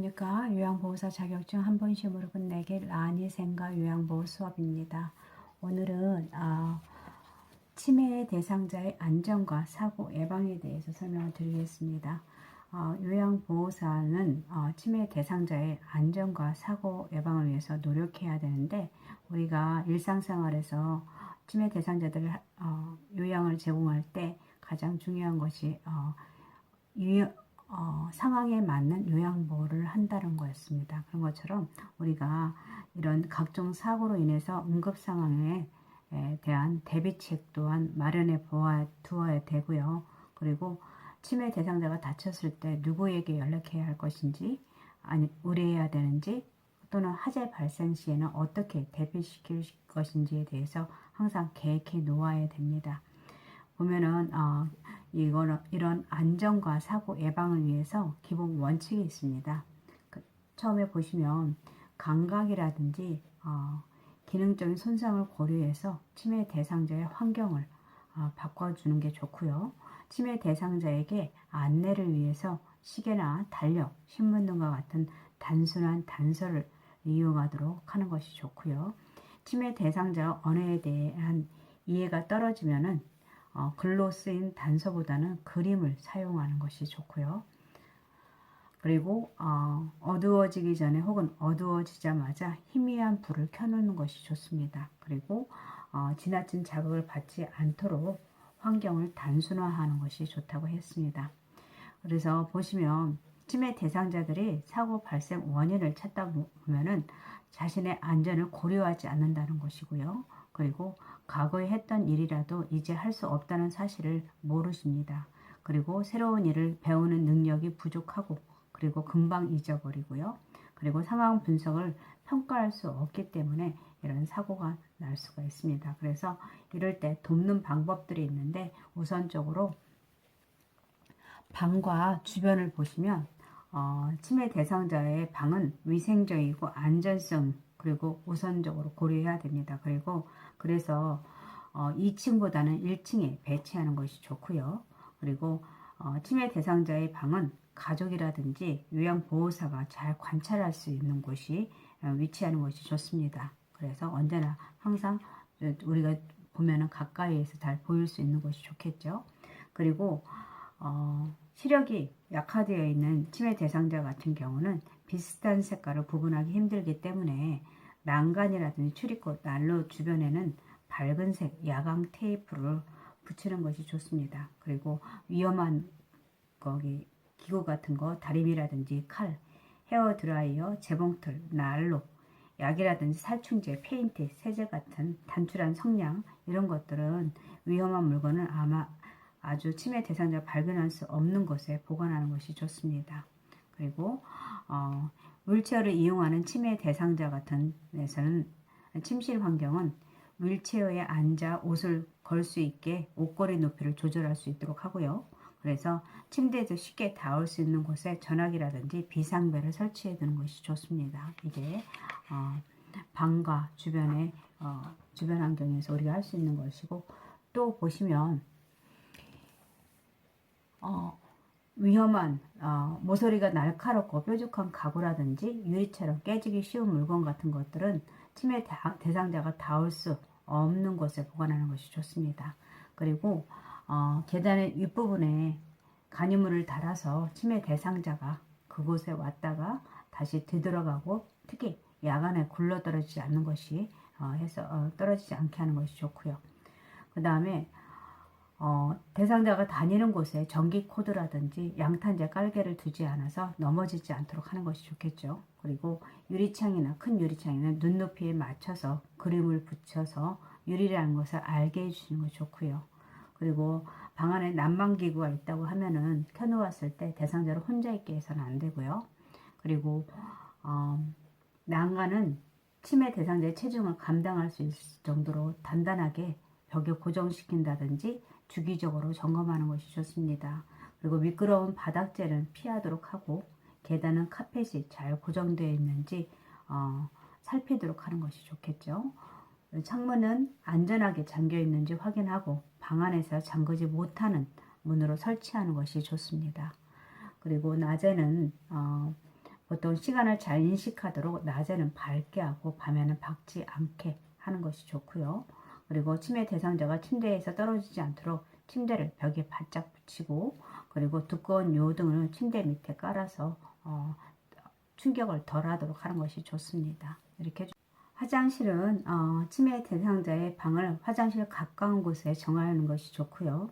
그러니까 요양보호사 자격증 한 번씩으로 끝내기 라니생가 요양보호 수업입니다. 오늘은 어, 치매 대상자의 안전과 사고 예방에 대해서 설명을 드리겠습니다. 어, 요양보호사는 어, 치매 대상자의 안전과 사고 예방을 위해서 노력해야 되는데 우리가 일상생활에서 치매 대상자들 어, 요양을 제공할 때 가장 중요한 것이 어, 유, 어, 상황에 맞는 요양보호를 한다는 거였습니다. 그런 것처럼 우리가 이런 각종 사고로 인해서 응급 상황에 에 대한 대비책 또한 마련해 두어야 되고요. 그리고 치매 대상자가 다쳤을 때 누구에게 연락해야 할 것인지 아니 의뢰해야 되는지 또는 화재 발생 시에는 어떻게 대비시킬 것인지에 대해서 항상 계획해 놓아야 됩니다. 보면은 어, 이거는 이런 안전과 사고 예방을 위해서 기본 원칙이 있습니다. 그, 처음에 보시면 감각이라든지 어, 기능적인 손상을 고려해서 치매 대상자의 환경을 어, 바꿔주는 게 좋고요. 치매 대상자에게 안내를 위해서 시계나 달력, 신문 등과 같은 단순한 단서를 이용하도록 하는 것이 좋고요. 치매 대상자 언어에 대한 이해가 떨어지면은 어, 글로 쓰인 단서보다는 그림을 사용하는 것이 좋고요. 그리고 어, 어두워지기 전에 혹은 어두워지자마자 희미한 불을 켜놓는 것이 좋습니다. 그리고 어, 지나친 자극을 받지 않도록 환경을 단순화하는 것이 좋다고 했습니다. 그래서 보시면 치매 대상자들이 사고 발생 원인을 찾다 보면은 자신의 안전을 고려하지 않는다는 것이고요. 그리고 과거에 했던 일이라도 이제 할 수 없다는 사실을 모르십니다. 그리고 새로운 일을 배우는 능력이 부족하고 그리고 금방 잊어버리고요. 그리고 상황 분석을 평가할 수 없기 때문에 이런 사고가 날 수가 있습니다. 그래서 이럴 때 돕는 방법들이 있는데 우선적으로 방과 주변을 보시면 어, 치매 대상자의 방은 위생적이고 안전성 그리고 우선적으로 고려해야 됩니다. 그리고 그래서 어, 2층보다는 1층에 배치하는 것이 좋고요. 그리고 어, 치매 대상자의 방은 가족이라든지 요양보호사가 잘 관찰할 수 있는 곳이 어, 위치하는 것이 좋습니다. 그래서 언제나 항상 우리가 보면은 가까이에서 잘 보일 수 있는 것이 좋겠죠. 그리고 어, 시력이 약화되어 있는 치매 대상자 같은 경우는 비슷한 색깔을 구분하기 힘들기 때문에 난간이라든지 출입구, 난로 주변에는 밝은색 야광 테이프를 붙이는 것이 좋습니다. 그리고 위험한 거기 기구 같은 거 다림이라든지 칼, 헤어 드라이어, 재봉틀, 난로, 약이라든지 살충제, 페인트, 세제 같은 단출한 성냥 이런 것들은 위험한 물건을 아마 아주 치매 대상자 발견할 수 없는 곳에 보관하는 것이 좋습니다. 그리고 어, 윌체어를 이용하는 치매 대상자 같은 데서는 침실 환경은 윌체어에 앉아 옷을 걸 수 있게 옷걸이 높이를 조절할 수 있도록 하고요. 그래서 침대에도 쉽게 닿을 수 있는 곳에 전화기라든지 비상벨을 설치해 두는 것이 좋습니다. 이게 어, 방과 주변에 어, 주변 환경에서 우리가 할 수 있는 것이고 또 보시면 어, 위험한 어, 모서리가 날카롭고 뾰족한 가구라든지 유리처럼 깨지기 쉬운 물건 같은 것들은 치매 대상자가 닿을 수 없는 곳에 보관하는 것이 좋습니다. 그리고 어, 계단의 윗부분에 간이물을 달아서 치매 대상자가 그곳에 왔다가 다시 되돌아가고 특히 야간에 굴러 떨어지지 않는 것이 어, 해서 어, 떨어지지 않게 하는 것이 좋고요. 그 다음에 어, 대상자가 다니는 곳에 전기 코드라든지 양탄재 깔개를 두지 않아서 넘어지지 않도록 하는 것이 좋겠죠. 그리고 유리창이나 큰 유리창에는 눈높이에 맞춰서 그림을 붙여서 유리라는 것을 알게 해주시는 것이 좋고요. 그리고 방 안에 난방기구가 있다고 하면은 켜놓았을 때 대상자를 혼자 있게 해서는 안 되고요. 그리고 어, 난간은 치매 대상자의 체중을 감당할 수 있을 정도로 단단하게 벽에 고정시킨다든지 주기적으로 점검하는 것이 좋습니다. 그리고 미끄러운 바닥재는 피하도록 하고 계단은 카펫이 잘 고정되어 있는지 어, 살피도록 하는 것이 좋겠죠. 창문은 안전하게 잠겨 있는지 확인하고 방 안에서 잠그지 못하는 문으로 설치하는 것이 좋습니다. 그리고 낮에는 어, 보통 시간을 잘 인식하도록 낮에는 밝게 하고 밤에는 밝지 않게 하는 것이 좋고요. 그리고 치매 대상자가 침대에서 떨어지지 않도록 침대를 벽에 바짝 붙이고 그리고 두꺼운 요등을 침대 밑에 깔아서 어, 충격을 덜하도록 하는 것이 좋습니다. 이렇게 화장실은 어, 치매 대상자의 방을 화장실 가까운 곳에 정하는 것이 좋고요.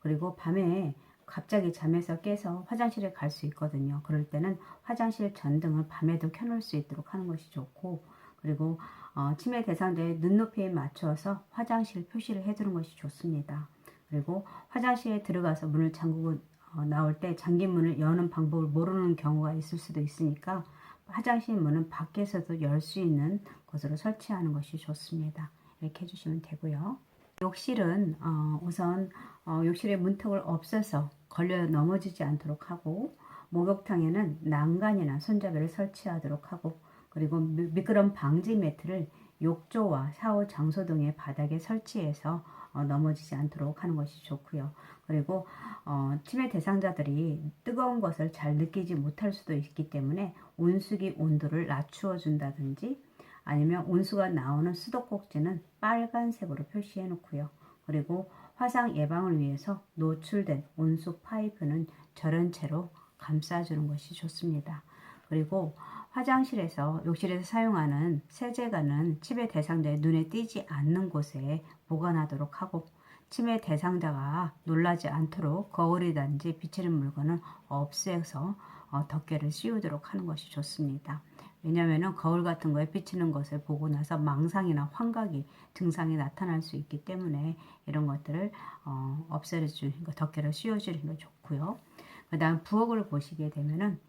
그리고 밤에 갑자기 잠에서 깨서 화장실에 갈 수 있거든요. 그럴 때는 화장실 전등을 밤에도 켜놓을 수 있도록 하는 것이 좋고 그리고 어, 치매 대상자의 눈높이에 맞춰서 화장실 표시를 해두는 것이 좋습니다. 그리고 화장실에 들어가서 문을 잠그고 어, 나올 때 잠긴 문을 여는 방법을 모르는 경우가 있을 수도 있으니까 화장실 문은 밖에서도 열 수 있는 곳으로 설치하는 것이 좋습니다. 이렇게 해주시면 되고요. 욕실은 어, 우선 어, 욕실에 문턱을 없애서 걸려 넘어지지 않도록 하고 목욕탕에는 난간이나 손잡이를 설치하도록 하고 그리고 미- 미끄럼 방지 매트를 욕조와 샤워 장소 등의 바닥에 설치해서 어, 넘어지지 않도록 하는 것이 좋고요. 그리고 어, 치매 대상자들이 뜨거운 것을 잘 느끼지 못할 수도 있기 때문에 온수기 온도를 낮추어 준다든지 아니면 온수가 나오는 수도꼭지는 빨간색으로 표시해 놓고요. 그리고 화상 예방을 위해서 노출된 온수 파이프는 절연 채로 감싸주는 것이 좋습니다. 그리고 화장실에서 욕실에서 사용하는 세제가는 치매 대상자의 눈에 띄지 않는 곳에 보관하도록 하고 치매 대상자가 놀라지 않도록 거울이든지 비치는 물건은 없애서 어, 덮개를 씌우도록 하는 것이 좋습니다. 왜냐하면 거울 같은 거에 비치는 것을 보고 나서 망상이나 환각이 증상이 나타날 수 있기 때문에 이런 것들을 어, 없애주는 거, 덮개를 씌워주는 게 좋고요. 그 다음 부엌을 보시게 되면은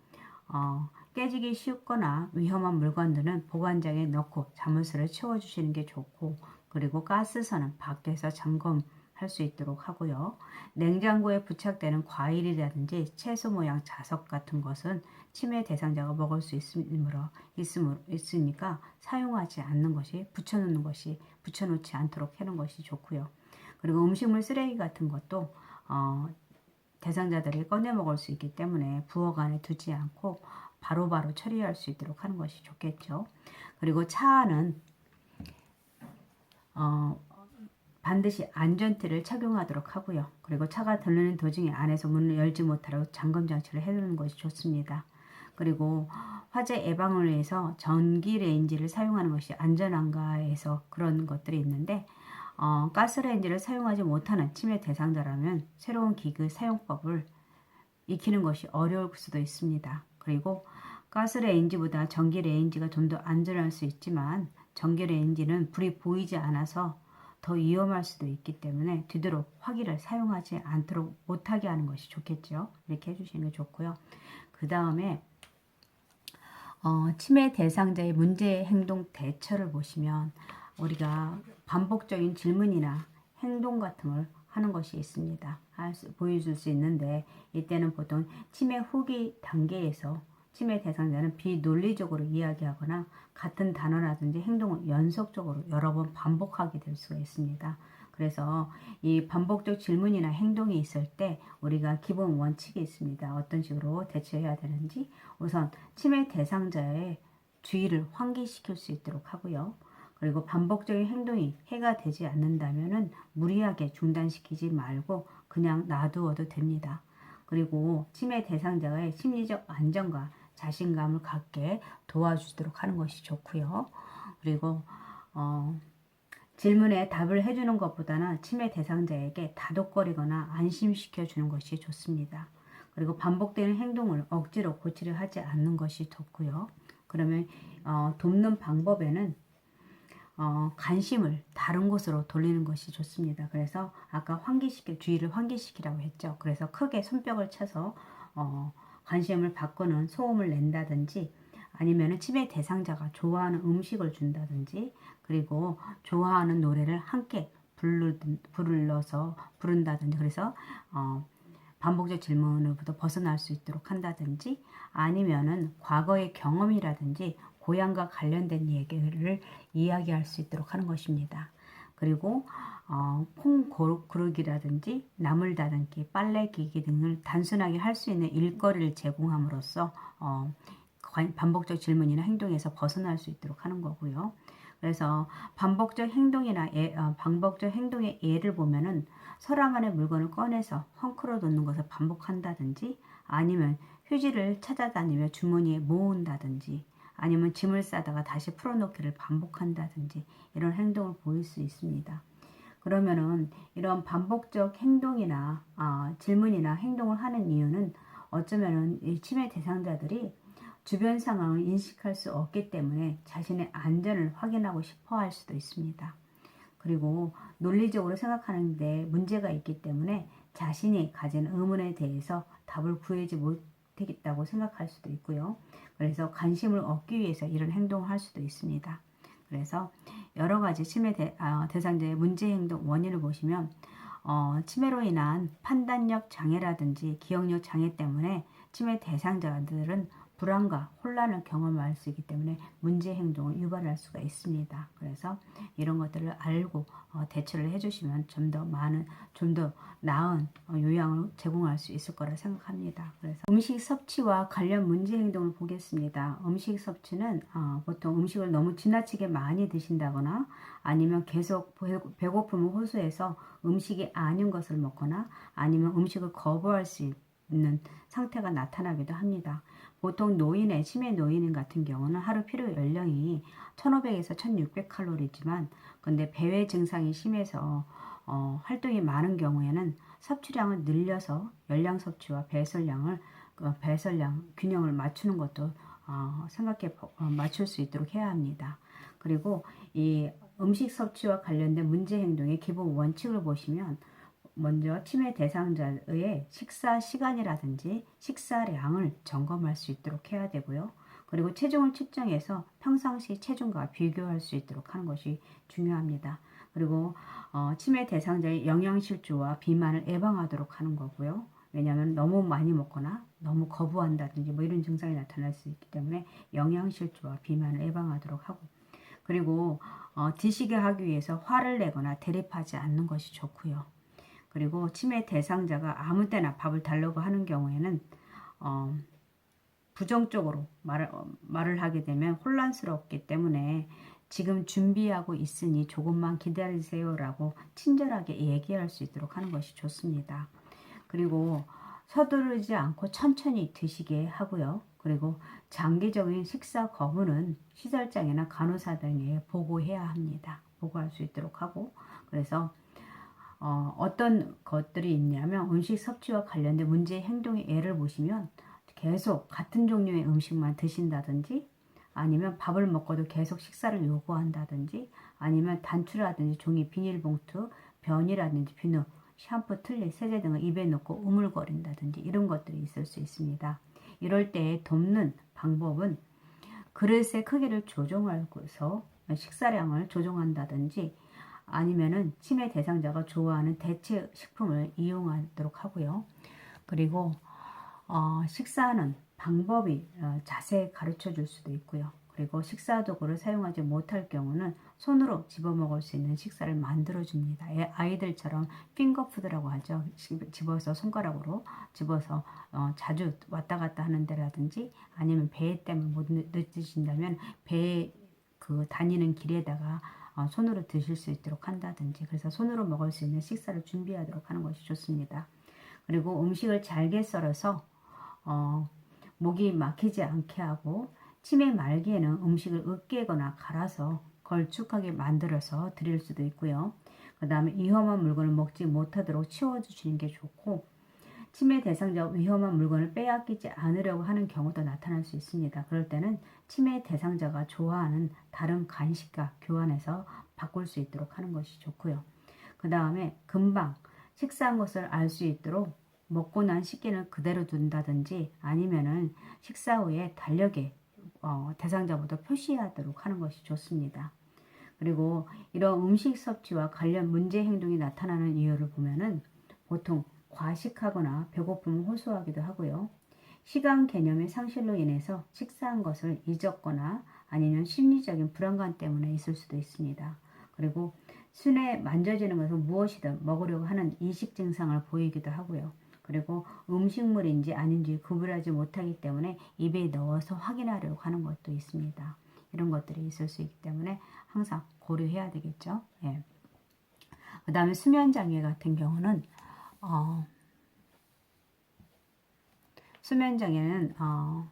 어, 깨지기 쉽거나 위험한 물건들은 보관장에 넣고 자물쇠를 채워주시는 게 좋고 그리고 가스선은 밖에서 점검 할 수 있도록 하고요. 냉장고에 부착되는 과일이라든지 채소 모양 자석 같은 것은 치매 대상자가 먹을 수 있으므로 있으므로 있으니까 사용하지 않는 것이 붙여놓는 것이 붙여놓지 않도록 해놓은 것이 좋고요. 그리고 음식물 쓰레기 같은 것도 어, 대상자들이 꺼내 먹을 수 있기 때문에 부엌 안에 두지 않고 바로바로 처리할 수 있도록 하는 것이 좋겠죠. 그리고 차 안은 어, 반드시 안전띠를 착용하도록 하고요. 그리고 차가 들르는 도중에 안에서 문을 열지 못하도록 잠금 장치를 해두는 것이 좋습니다. 그리고 화재 예방을 위해서 전기 레인지를 사용하는 것이 안전한가에서 그런 것들이 있는데 어, 가스레인지를 사용하지 못하는 치매 대상자라면 새로운 기기 사용법을 익히는 것이 어려울 수도 있습니다. 그리고 가스레인지보다 전기레인지가 좀 더 안전할 수 있지만 전기레인지는 불이 보이지 않아서 더 위험할 수도 있기 때문에 되도록 화기를 사용하지 않도록 못하게 하는 것이 좋겠죠. 이렇게 해주시는 게 좋고요. 그 다음에 어, 치매 대상자의 문제 행동 대처를 보시면 우리가 반복적인 질문이나 행동 같은 걸 하는 것이 있습니다. 보여줄 수 있는데 이때는 보통 치매 후기 단계에서 치매 대상자는 비논리적으로 이야기하거나 같은 단어라든지 행동을 연속적으로 여러 번 반복하게 될 수가 있습니다. 그래서 이 반복적 질문이나 행동이 있을 때 우리가 기본 원칙이 있습니다. 어떤 식으로 대처해야 되는지 우선 치매 대상자의 주의를 환기시킬 수 있도록 하고요. 그리고 반복적인 행동이 해가 되지 않는다면 무리하게 중단시키지 말고 그냥 놔두어도 됩니다. 그리고 치매 대상자의 심리적 안정과 자신감을 갖게 도와주도록 하는 것이 좋고요. 그리고 어, 질문에 답을 해주는 것보다는 치매 대상자에게 다독거리거나 안심시켜 주는 것이 좋습니다. 그리고 반복되는 행동을 억지로 고치려 하지 않는 것이 좋고요. 그러면 어, 돕는 방법에는 어, 관심을 다른 곳으로 돌리는 것이 좋습니다. 그래서 아까 환기시켜 주의를 환기시키라고 했죠. 그래서 크게 손뼉을 쳐서 어, 관심을 바꾸는 소음을 낸다든지 아니면 치매 대상자가 좋아하는 음식을 준다든지 그리고 좋아하는 노래를 함께 불러서 부른다든지 그래서 어, 반복적 질문으로부터 벗어날 수 있도록 한다든지 아니면은 과거의 경험이라든지 고향과 관련된 얘기를 이야기할 수 있도록 하는 것입니다. 그리고 어, 콩 고르기라든지 나물 다듬기, 빨래 기기 등을 단순하게 할 수 있는 일거리를 제공함으로써 어, 관- 반복적 질문이나 행동에서 벗어날 수 있도록 하는 거고요. 그래서 반복적 행동이나 예, 어, 반복적 행동의 예를 보면은 서랍 안에 물건을 꺼내서 헝클어 놓는 것을 반복한다든지 아니면 휴지를 찾아다니며 주머니에 모은다든지 아니면 짐을 싸다가 다시 풀어놓기를 반복한다든지 이런 행동을 보일 수 있습니다. 그러면은 이런 반복적 행동이나 아, 질문이나 행동을 하는 이유는 어쩌면은 이 치매 대상자들이 주변 상황을 인식할 수 없기 때문에 자신의 안전을 확인하고 싶어 할 수도 있습니다. 그리고 논리적으로 생각하는데 문제가 있기 때문에 자신이 가진 의문에 대해서 답을 구하지 못하겠다고 생각할 수도 있고요. 그래서 관심을 얻기 위해서 이런 행동을 할 수도 있습니다. 그래서 여러 가지 치매 대, 아, 대상자의 문제 행동 원인을 보시면 어, 치매로 인한 판단력 장애라든지 기억력 장애 때문에 치매 대상자들은 불안과 혼란을 경험할 수 있기 때문에 문제 행동을 유발할 수가 있습니다. 그래서 이런 것들을 알고 어, 대처를 해주시면 좀 더 많은, 좀 더 나은 어, 요양을 제공할 수 있을 거라 생각합니다. 그래서 음식 섭취와 관련 문제 행동을 보겠습니다. 음식 섭취는 어, 보통 음식을 너무 지나치게 많이 드신다거나 아니면 계속 배- 배고픔을 호소해서 음식이 아닌 것을 먹거나 아니면 음식을 거부할 수 있는 상태가 나타나기도 합니다. 보통 노인의 치매 노인 같은 경우는 하루 필요 연령이 1500에서 1600칼로리지만 근데 배회 증상이 심해서 어, 활동이 많은 경우에는 섭취량을 늘려서 열량 섭취와 배설량을 그 배설량 균형을 맞추는 것도 어, 생각해 보- 어, 맞출 수 있도록 해야 합니다. 그리고 이 음식 섭취와 관련된 문제 행동의 기본 원칙을 보시면 먼저 치매 대상자의 식사 시간이라든지 식사량을 점검할 수 있도록 해야 되고요. 그리고 체중을 측정해서 평상시 체중과 비교할 수 있도록 하는 것이 중요합니다. 그리고 어, 치매 대상자의 영양실조와 비만을 예방하도록 하는 거고요. 왜냐하면 너무 많이 먹거나 너무 거부한다든지 뭐 이런 증상이 나타날 수 있기 때문에 영양실조와 비만을 예방하도록 하고 그리고 어, 드시게 하기 위해서 화를 내거나 대립하지 않는 것이 좋고요. 그리고 치매 대상자가 아무 때나 밥을 달라고 하는 경우에는 어, 부정적으로 말을, 어, 말을 하게 되면 혼란스럽기 때문에 지금 준비하고 있으니 조금만 기다리세요 라고 친절하게 얘기할 수 있도록 하는 것이 좋습니다. 그리고 서두르지 않고 천천히 드시게 하고요. 그리고 장기적인 식사 거부는 시설장이나 간호사 등에 보고해야 합니다. 보고할 수 있도록 하고 그래서 어, 어떤 것들이 있냐면 음식 섭취와 관련된 문제 행동의 예를 보시면 계속 같은 종류의 음식만 드신다든지 아니면 밥을 먹고도 계속 식사를 요구한다든지 아니면 단추라든지 종이 비닐봉투 변이라든지 비누 샴푸 틀니 세제 등을 입에 넣고 우물거린다든지 이런 것들이 있을 수 있습니다. 이럴 때 돕는 방법은 그릇의 크기를 조정하고서 식사량을 조정한다든지 아니면은 치매 대상자가 좋아하는 대체 식품을 이용하도록 하고요. 그리고 어, 식사하는 방법이 어, 자세히 가르쳐 줄 수도 있고요. 그리고 식사 도구를 사용하지 못할 경우는 손으로 집어 먹을 수 있는 식사를 만들어 줍니다. 애- 아이들처럼 핑거푸드라고 하죠. 집- 집어서 손가락으로 집어서 어, 자주 왔다 갔다 하는 데라든지 아니면 배 때문에 못 느- 늦으신다면 배에 그 다니는 길에다가 어, 손으로 드실 수 있도록 한다든지 그래서 손으로 먹을 수 있는 식사를 준비하도록 하는 것이 좋습니다. 그리고 음식을 잘게 썰어서 어, 목이 막히지 않게 하고 치매 말기에는 음식을 으깨거나 갈아서 걸쭉하게 만들어서 드릴 수도 있고요. 그 다음에 위험한 물건을 먹지 못하도록 치워주시는 게 좋고 치매 대상자 위험한 물건을 빼앗기지 않으려고 하는 경우도 나타날 수 있습니다. 그럴 때는 치매 대상자가 좋아하는 다른 간식과 교환해서 바꿀 수 있도록 하는 것이 좋고요. 그 다음에 금방 식사한 것을 알 수 있도록 먹고 난 식기는 그대로 둔다든지 아니면은 식사 후에 달력에 어, 대상자보다 표시하도록 하는 것이 좋습니다. 그리고 이런 음식 섭취와 관련 문제 행동이 나타나는 이유를 보면은 보통 과식하거나 배고픔을 호소하기도 하고요. 시간 개념의 상실로 인해서 식사한 것을 잊었거나 아니면 심리적인 불안감 때문에 있을 수도 있습니다. 그리고 순에 만져지는 것은 무엇이든 먹으려고 하는 이식 증상을 보이기도 하고요. 그리고 음식물인지 아닌지 구분하지 못하기 때문에 입에 넣어서 확인하려고 하는 것도 있습니다. 이런 것들이 있을 수 있기 때문에 항상 고려해야 되겠죠. 예. 그 다음에 수면 장애 같은 경우는 어, 수면 장애는 어,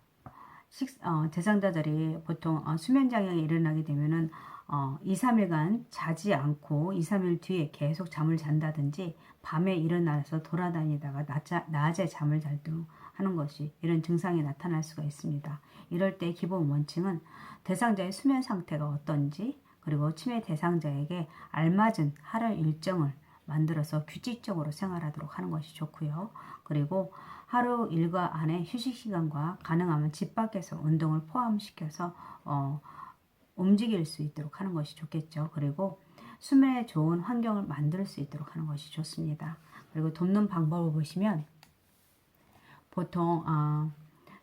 식, 어, 대상자들이 보통 어, 수면 장애가 일어나게 되면은 어, 2, 3일간 자지 않고 2, 3일 뒤에 계속 잠을 잔다든지 밤에 일어나서 돌아다니다가 낮자, 낮에 잠을 잘 등 하는 것이 이런 증상이 나타날 수가 있습니다. 이럴 때 기본 원칙은 대상자의 수면 상태가 어떤지 그리고 치매 대상자에게 알맞은 하루 일정을 만들어서 규칙적으로 생활하도록 하는 것이 좋고요. 그리고 하루 일과 안에 휴식 시간과 가능하면 집 밖에서 운동을 포함시켜서 어, 움직일 수 있도록 하는 것이 좋겠죠. 그리고 수면에 좋은 환경을 만들 수 있도록 하는 것이 좋습니다. 그리고 돕는 방법을 보시면 보통 어,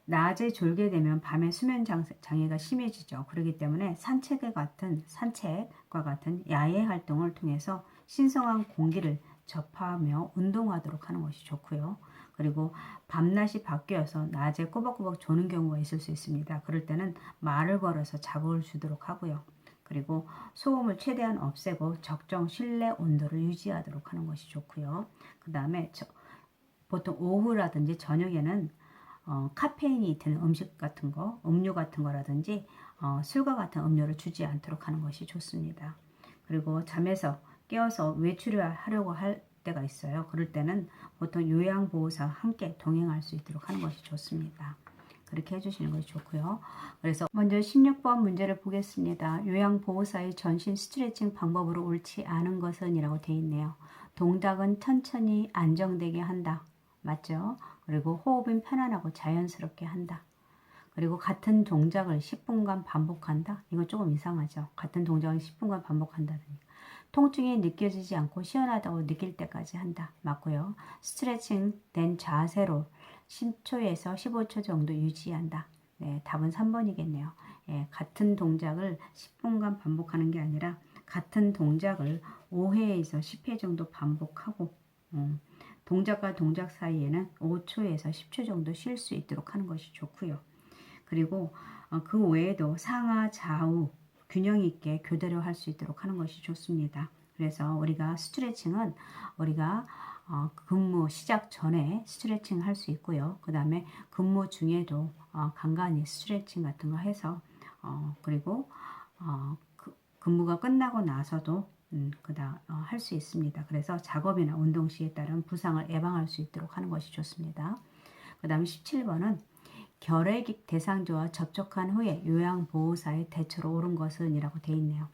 낮에 졸게 되면 밤에 수면 장- 장애가 심해지죠. 그렇기 때문에 산책과 같은 산책과 같은 야외 활동을 통해서 신성한 공기를 접하며 운동하도록 하는 것이 좋고요. 그리고 밤낮이 바뀌어서 낮에 꼬박꼬박 조는 경우가 있을 수 있습니다. 그럴 때는 말을 걸어서 자극을 주도록 하고요. 그리고 소음을 최대한 없애고 적정 실내 온도를 유지하도록 하는 것이 좋고요. 그 다음에 보통 오후라든지 저녁에는 어, 카페인이 드는 음식 같은 거, 음료 같은 거라든지 어, 술과 같은 음료를 주지 않도록 하는 것이 좋습니다. 그리고 잠에서 깨어서 외출을 하려고 할 때가 있어요. 그럴 때는 보통 요양보호사 함께 동행할 수 있도록 하는 것이 좋습니다. 그렇게 해주시는 것이 좋고요. 그래서 먼저 16번 문제를 보겠습니다. 요양보호사의 전신 스트레칭 방법으로 옳지 않은 것은 이라고 되어 있네요. 동작은 천천히 안정되게 한다. 맞죠? 그리고 호흡은 편안하고 자연스럽게 한다. 그리고 같은 동작을 10분간 반복한다? 이건 조금 이상하죠. 같은 동작을 10분간 반복한다더니. 통증이 느껴지지 않고 시원하다고 느낄 때까지 한다. 맞고요. 스트레칭 된 자세로 10초에서 15초 정도 유지한다. 네, 답은 3번이겠네요. 예, 같은 동작을 10분간 반복하는 게 아니라 같은 동작을 5회에서 10회 정도 반복하고 음, 동작과 동작 사이에는 5초에서 10초 정도 쉴 수 있도록 하는 것이 좋고요. 그리고 어, 그 외에도 상하 좌우 균형 있게 교대로 할 수 있도록 하는 것이 좋습니다. 그래서 우리가 스트레칭은 우리가 어, 근무 시작 전에 스트레칭 할 수 있고요. 그 다음에 근무 중에도 어, 간간히 스트레칭 같은 거 해서 어, 그리고 어, 그, 근무가 끝나고 나서도 음, 그다 어, 할수 있습니다. 그래서 작업이나 운동 시에 따른 부상을 예방할 수 있도록 하는 것이 좋습니다. 그 다음에 17번은 결핵 대상자와 접촉한 후에 요양보호사의 대처로 옳은 것은 이라고 되어 있네요.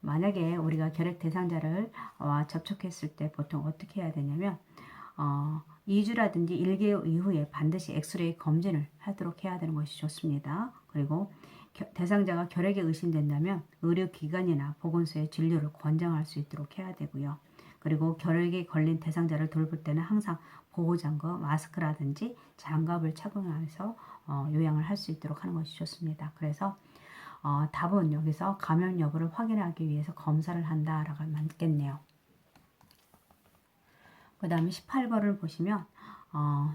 만약에 우리가 결핵 대상자를 와 접촉했을 때 보통 어떻게 해야 되냐면 어, 2주라든지 1개월 이후에 반드시 엑스레이 검진을 하도록 해야 되는 것이 좋습니다. 그리고 겨, 대상자가 결핵에 의심된다면 의료기관이나 보건소에 진료를 권장할 수 있도록 해야 되고요. 그리고 결핵에 걸린 대상자를 돌볼 때는 항상 보호장구, 마스크라든지 장갑을 착용하면서 어, 요양을 할 수 있도록 하는 것이 좋습니다. 그래서 어, 답은 여기서 감염 여부를 확인하기 위해서 검사를 한다라고 맞겠네요. 그 다음에 18번을 보시면 어,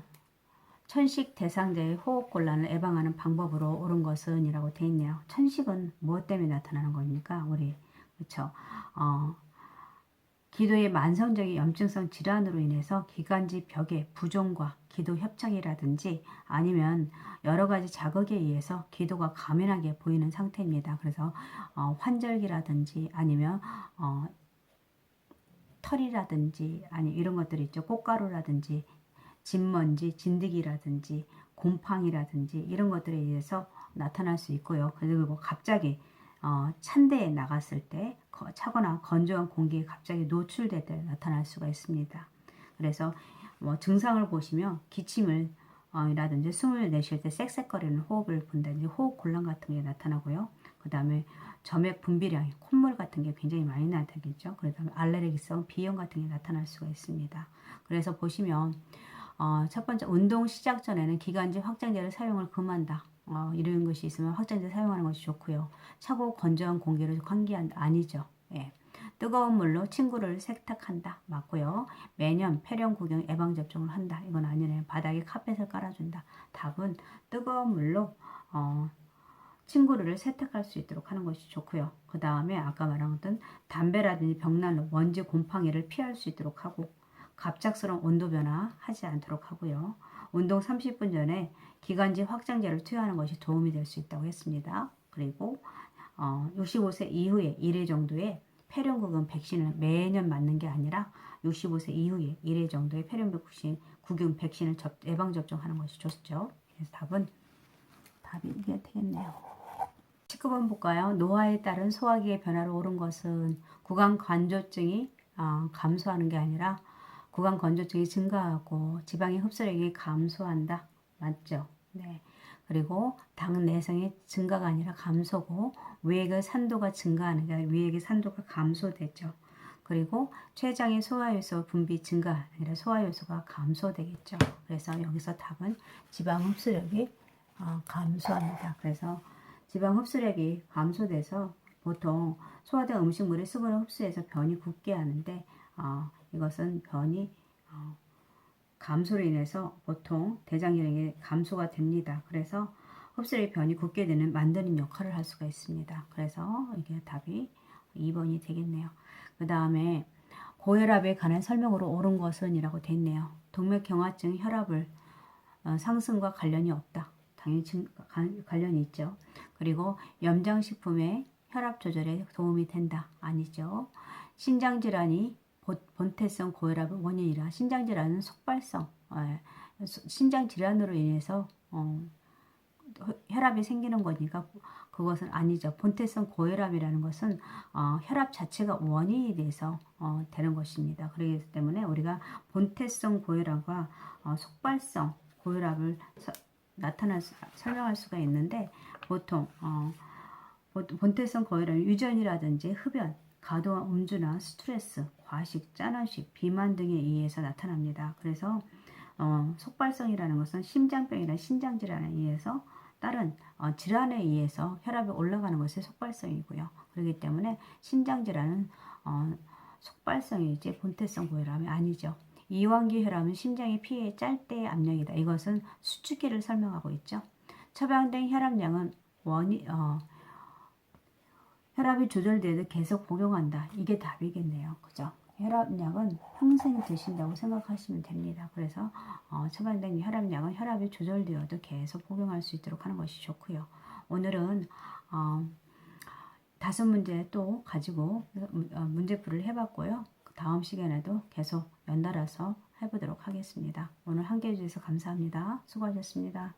천식 대상자의 호흡 곤란을 예방하는 방법으로 옳은 것은 이라고 되어 있네요. 천식은 무엇 때문에 나타나는 겁니까? 우리 그렇죠. 어, 기도의 만성적인 염증성 질환으로 인해서 기관지 벽의 부종과 기도 협착이라든지 아니면 여러 가지 자극에 의해서 기도가 가면하게 보이는 상태입니다. 그래서 어, 환절기라든지 아니면 어, 털이라든지 아니 이런 것들이 있죠. 꽃가루라든지 진먼지, 진드기라든지 곰팡이라든지 이런 것들에 의해서 나타날 수 있고요. 그리고 갑자기 어, 찬데에 나갔을 때 거, 차거나 건조한 공기에 갑자기 노출될 때 나타날 수가 있습니다. 그래서 뭐 증상을 보시면 기침을 어, 이라든지 숨을 내쉴 때 쌕쌕거리는 호흡을 본다든지 호흡 곤란 같은 게 나타나고요. 그 다음에 점액 분비량이 콧물 같은 게 굉장히 많이 나타나겠죠. 그 다음에 알레르기성 비염 같은 게 나타날 수가 있습니다. 그래서 보시면 어, 첫 번째 운동 시작 전에는 기관지 확장제를 사용을 금한다. 어, 이런 것이 있으면 확장제 사용하는 것이 좋고요. 차고 건조한 공기를 환기한 아니죠. 예. 뜨거운 물로 친구를 세탁한다. 맞고요. 매년 폐렴 구경 예방 접종을 한다. 이건 아니네요. 바닥에 카펫을 깔아준다. 답은 뜨거운 물로 어, 친구를 세탁할 수 있도록 하는 것이 좋고요. 그 다음에 아까 말한 담배라든지 벽난로, 먼지 곰팡이를 피할 수 있도록 하고 갑작스러운 온도 변화 하지 않도록 하고요. 운동 30분 전에 기관지 확장제를 투여하는 것이 도움이 될 수 있다고 했습니다. 그리고 어, 65세 이후에 1회 정도의 폐렴구경 백신을 매년 맞는 게 아니라 65세 이후에 1회 정도의 폐렴 백신 구경 백신을 접, 예방 접종하는 것이 좋죠. 그래서 답은 답이 이게 되겠네요. 19번 볼까요? 노화에 따른 소화기의 변화로 오른 것은 구강 관조증이 어, 감소하는 게 아니라 구강 건조증이 증가하고 지방의 흡수력이 감소한다. 맞죠? 네. 그리고 당 내성의 증가가 아니라 감소고 위액의 산도가 증가하는 게 위액의 산도가 감소되죠. 그리고 췌장의 소화효소 분비 증가 아니라 소화효소가 감소되겠죠. 그래서 여기서 답은 지방 흡수력이 어, 감소합니다. 그래서 지방 흡수력이 감소돼서 보통 소화된 음식물의 수분을 흡수해서 변이 굳게 하는데 어, 이것은 변이 어, 감소로 인해서 보통 대장 기능이 감소가 됩니다. 그래서 흡수의 변이 굳게 되는 만드는 역할을 할 수가 있습니다. 그래서 이게 답이 2번이 되겠네요. 그 다음에 고혈압에 관한 설명으로 옳은 것은 이라고 됐네요. 동맥경화증 혈압을 어, 상승과 관련이 없다. 당연히 관련이 있죠. 그리고 염장식품의 혈압 조절에 도움이 된다. 아니죠. 신장질환이 본태성 고혈압의 원인이라 신장질환은 속발성, 예, 신장질환으로 인해서 어, 혈압이 생기는 거니까 그것은 아니죠. 본태성 고혈압이라는 것은 어, 혈압 자체가 원인이 돼서 어, 되는 것입니다. 그렇기 때문에 우리가 본태성 고혈압과 어, 속발성 고혈압을 서, 나타날 수, 설명할 수가 있는데 보통 어, 본태성 고혈압 유전이라든지 흡연, 과도한 음주나 스트레스, 과식, 짠화식, 비만 등에 의해서 나타납니다. 그래서 어, 속발성이라는 것은 심장병이나 신장질환에 의해서 다른 어, 질환에 의해서 혈압이 올라가는 것이 속발성이고요. 그렇기 때문에 신장질환은 어, 속발성이지 본태성 고혈압이 아니죠. 이완기 혈압은 심장의 피해 짤 때의 압력이다. 이것은 수축기를 설명하고 있죠. 처방된 혈압량은 원이 어, 혈압이 조절돼도 계속 복용한다. 이게 답이겠네요. 그죠? 혈압약은 평생 드신다고 생각하시면 됩니다. 그래서 어, 처방된 혈압약은 혈압이 조절되어도 계속 복용할 수 있도록 하는 것이 좋고요. 오늘은 어, 다섯 문제 또 가지고 어, 문제풀이를 해봤고요. 다음 시간에도 계속 연달아서 해보도록 하겠습니다. 오늘 함께 해 주셔서 감사합니다. 수고하셨습니다.